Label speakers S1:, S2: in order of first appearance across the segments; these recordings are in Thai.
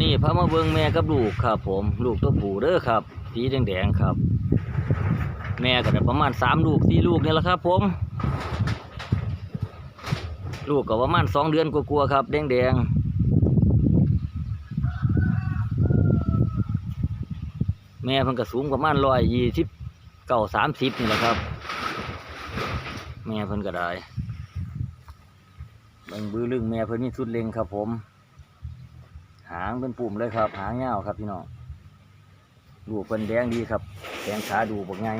S1: นี่พามาเบิ่งแม่กับลูกครับ ผมลูกตัวผู้เด้อครับ สีแดงๆครับ แม่ก็ได้ประมาณสามลูกสี่ลูกนี่แหละครับ ผม ลูกก็ประมาณสองเดือนกลัวๆครับ แดงๆแม่เพิ่นก็สูงประมาณร้อยยี่สิบเก้าสามสิบนี่แหละครับ แม่เพิ่นก็ได้บิ่งบือลึงแม่เพิ่นนี่สุดเล็งครับผม หางเป็นปุ่มเลยครับ หางยาครับพี่น้องลูเป็นแดงดีครับแดงขาดูบอกไง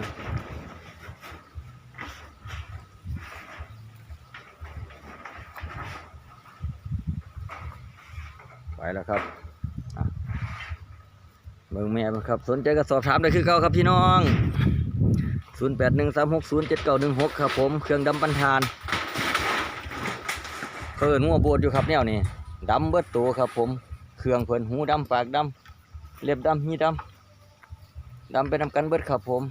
S1: ไปแล้วครับเบิ่งแม่ครับ สนใจก็สอบถามได้คือเก่าครับพี่น้อง 0 8 1 3 6 0 7 9 1 6 ครับผม เครื่องดำปันทานเขาเอินงัวโบดอยู่ครับแนวนี้ดำเบิดตัวครับผม เครื่องเพิ่นหูดำปากดำเล็บดำหีดำดำไปนำกันเบิดครับผม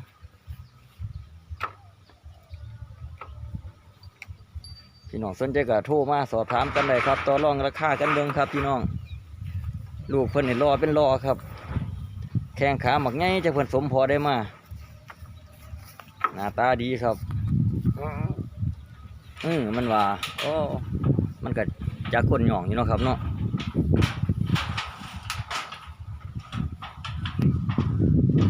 S1: พี่น้องสนใจก็โทรมาสอบถามกันได้ครับต่อรองราคากันเบิ่งครับพี่น้อง ลูกเพิ่นนี่รอเป็นรอครับ แข้งขาหมักไงจะเพิ่นสมพอได้มาหน้าตาดีครับอืมมันว่าโอ้มันก็จากคนหย่องอยู่เนาะครับเนาะ